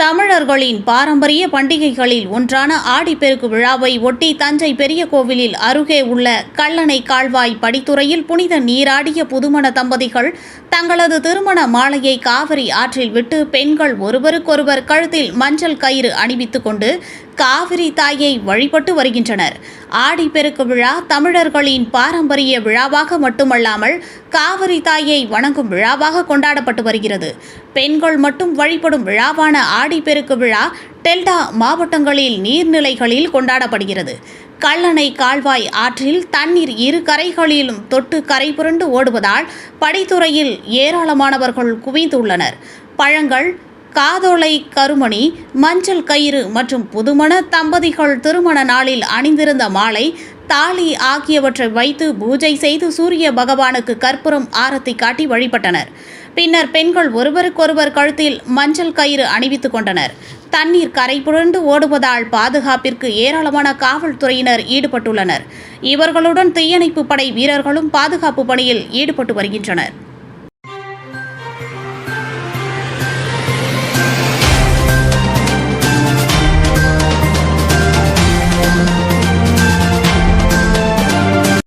தமிழர்களின் பாரம்பரிய பண்டிகைகளில் ஒன்றான ஆடிப்பெருக்கு விழாவை ஒட்டி தஞ்சை பெரிய கோவிலில் அருகே உள்ள கல்லணை கால்வாய் படித்துறையில் புனித நீராடிய புதுமண தம்பதிகள் தங்களது திருமண மாலையை காவிரி ஆற்றில் விட்டு பெண்கள் ஒருவருக்கொருவர் கழுத்தில் மஞ்சள் கயிறு அணிவித்துக் கொண்டு காவிரி தாயை வழிபட்டு வருகின்றனர். ஆடிப்பெருக்கு விழா தமிழர்களின் பாரம்பரிய விழாவாக மட்டுமல்லாமல் காவிரி தாயை வணங்கும் விழாவாக கொண்டாடப்பட்டு வருகிறது. பெண்கள் மட்டும் வழிபடும் விழாவான ஆடிப்பெருக்கு விழா டெல்டா மாவட்டங்களில் நீர்நிலைகளில் கொண்டாடப்படுகிறது. கல்லணை கால்வாய் ஆற்றில் தண்ணீர் இரு கரைகளிலும் தொட்டு கரை புரண்டு ஓடுவதால் படித்துறையில் ஏராளமானவர்கள் குவிந்துள்ளனர். பழங்கள் காதோலை கருமணி மஞ்சள் கயிறு மற்றும் புதுமண தம்பதிகள் திருமண நாளில் அணிந்திருந்த மாலை தாலி ஆகியவற்றை வைத்து பூஜை செய்து சூரிய பகவானுக்கு கற்பூரம் ஆரத்தி காட்டி வழிபட்டனர். பின்னர் பெண்கள் ஒருவருக்கொருவர் கழுத்தில் மஞ்சள் கயிறு அணிவித்துக் கொண்டனர். தண்ணீர் கரை புரண்டு ஓடுவதால் பாதுகாப்பிற்கு ஏராளமான காவல்துறையினர் ஈடுபட்டுள்ளனர். இவர்களுடன் தீயணைப்பு படை வீரர்களும் பாதுகாப்பு பணியில் ஈடுபட்டு வருகின்றனர்.